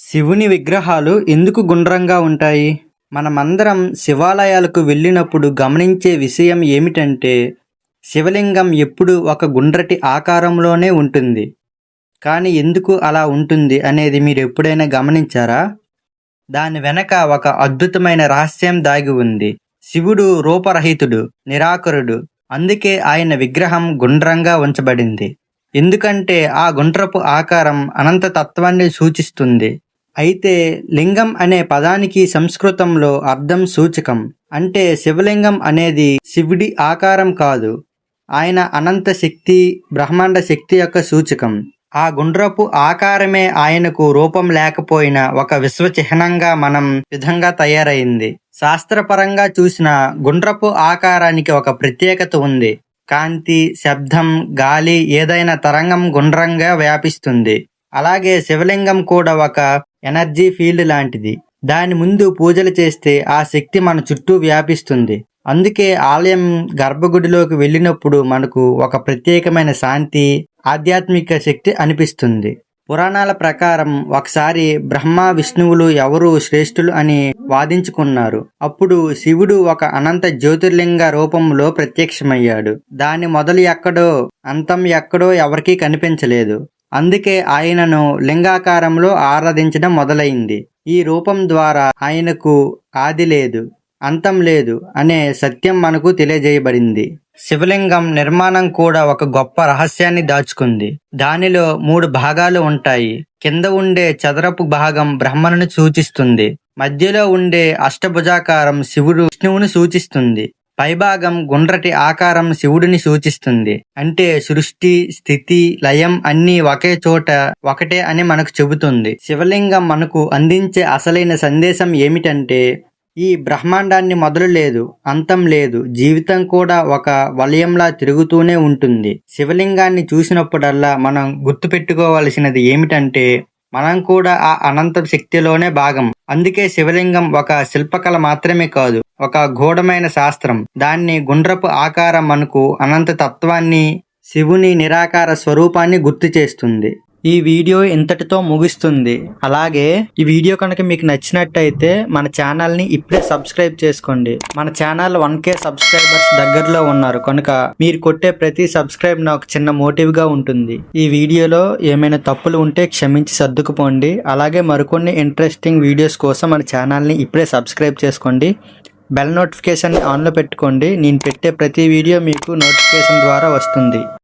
శివుని విగ్రహాలు ఎందుకు గుండ్రంగా ఉంటాయి? మనమందరం శివాలయాలకు వెళ్ళినప్పుడు గమనించే విషయం ఏమిటంటే శివలింగం ఎప్పుడూ ఒక గుండ్రటి ఆకారంలోనే ఉంటుంది. కానీ ఎందుకు అలా ఉంటుంది అనేది మీరు ఎప్పుడైనా గమనించారా? దాని వెనక ఒక అద్భుతమైన రహస్యం దాగి ఉంది. శివుడు రూపరహితుడు నిరాకరుడు. అందుకే ఆయన విగ్రహం గుండ్రంగా ఉంచబడింది. ఎందుకంటే ఆ గుండ్రపు ఆకారం అనంత తత్వాన్ని సూచిస్తుంది. అయితే లింగం అనే పదానికి సంస్కృతంలో అర్థం సూచకం. అంటే శివలింగం అనేది శివుడి ఆకారం కాదు. ఆయన అనంత శక్తి బ్రహ్మాండ శక్తి యొక్క సూచకం. ఆ గుండ్రపు ఆకారమే ఆయనకు రూపం లేకపోయిన ఒక విశ్వ చిహ్నంగా మనం విధంగా తయారైంది. శాస్త్రపరంగా చూసిన గుండ్రపు ఆకారానికి ఒక ప్రత్యేకత ఉంది. కాంతి శబ్దం గాలి ఏదైనా తరంగం గుండ్రంగా వ్యాపిస్తుంది. అలాగే శివలింగం కూడా ఒక ఎనర్జీ ఫీల్డ్ లాంటిది. దాని ముందు పూజలు చేస్తే ఆ శక్తి మన చుట్టూ వ్యాపిస్తుంది. అందుకే ఆలయం గర్భగుడిలోకి వెళ్ళినప్పుడు మనకు ఒక ప్రత్యేకమైన శాంతి ఆధ్యాత్మిక శక్తి అనిపిస్తుంది. పురాణాల ప్రకారం ఒకసారి బ్రహ్మ విష్ణువులు ఎవరు శ్రేష్ఠులు అని వాదించుకున్నారు. అప్పుడు శివుడు ఒక అనంత జ్యోతిర్లింగ రూపంలో ప్రత్యక్షమయ్యాడు. దాని మొదలు ఎక్కడో అంతం ఎక్కడో ఎవరికీ కనిపించలేదు. అందుకే ఆయనను లింగాకారంలో ఆరాధించడం మొదలైంది. ఈ రూపం ద్వారా ఆయనకు ఆది లేదు అంతం లేదు అనే సత్యం మనకు తెలియజేయబడింది. శివలింగం నిర్మాణం కూడా ఒక గొప్ప రహస్యాన్ని దాచుకుంది. దానిలో మూడు భాగాలు ఉంటాయి. కింద ఉండే చదరపు భాగం బ్రహ్మను సూచిస్తుంది. మధ్యలో ఉండే అష్టభుజాకారం శివుడు విష్ణువును సూచిస్తుంది. పైభాగం గుండ్రటి ఆకారం శివుడిని సూచిస్తుంది. అంటే సృష్టి స్థితి లయం అన్నీ ఒకే చోట ఒకటే అని మనకు చెబుతుంది. శివలింగం మనకు అందించే అసలైన సందేశం ఏమిటంటే ఈ బ్రహ్మాండాన్ని మొదలు లేదు అంతం లేదు జీవితం కూడా ఒక వలయంలా తిరుగుతూనే ఉంటుంది. శివలింగాన్ని చూసినప్పుడల్లా మనం గుర్తుపెట్టుకోవలసినది ఏమిటంటే మనం కూడా ఆ అనంత శక్తిలోనే భాగం. అందుకే శివలింగం ఒక శిల్పకళ మాత్రమే కాదు ఒక గూఢమైన శాస్త్రం. దాన్ని గుండ్రపు ఆకారం మనకు అనంత తత్వాన్ని శివుని నిరాకార స్వరూపాన్ని గుర్తు చేస్తుంది. ఈ వీడియో ఇంతటితో ముగిస్తుంది. అలాగే ఈ వీడియో కనుక మీకు నచ్చినట్టయితే మన ఛానల్ని ఇప్పుడే సబ్స్క్రైబ్ చేసుకోండి. మన ఛానల్ వన్ కే సబ్స్క్రైబర్స్ దగ్గరలో ఉన్నారు. కనుక మీరు కొట్టే ప్రతి సబ్స్క్రైబ్ నాకు చిన్న మోటివ్గా ఉంటుంది. ఈ వీడియోలో ఏమైనా తప్పులు ఉంటే క్షమించి సర్దుకుపోండి. అలాగే మరికొన్ని ఇంట్రెస్టింగ్ వీడియోస్ కోసం మన ఛానల్ని ఇప్పుడే సబ్స్క్రైబ్ చేసుకోండి. బెల్ నోటిఫికేషన్ ఆన్లో పెట్టుకోండి. నేను పెట్టే ప్రతి వీడియో మీకు నోటిఫికేషన్ ద్వారా వస్తుంది.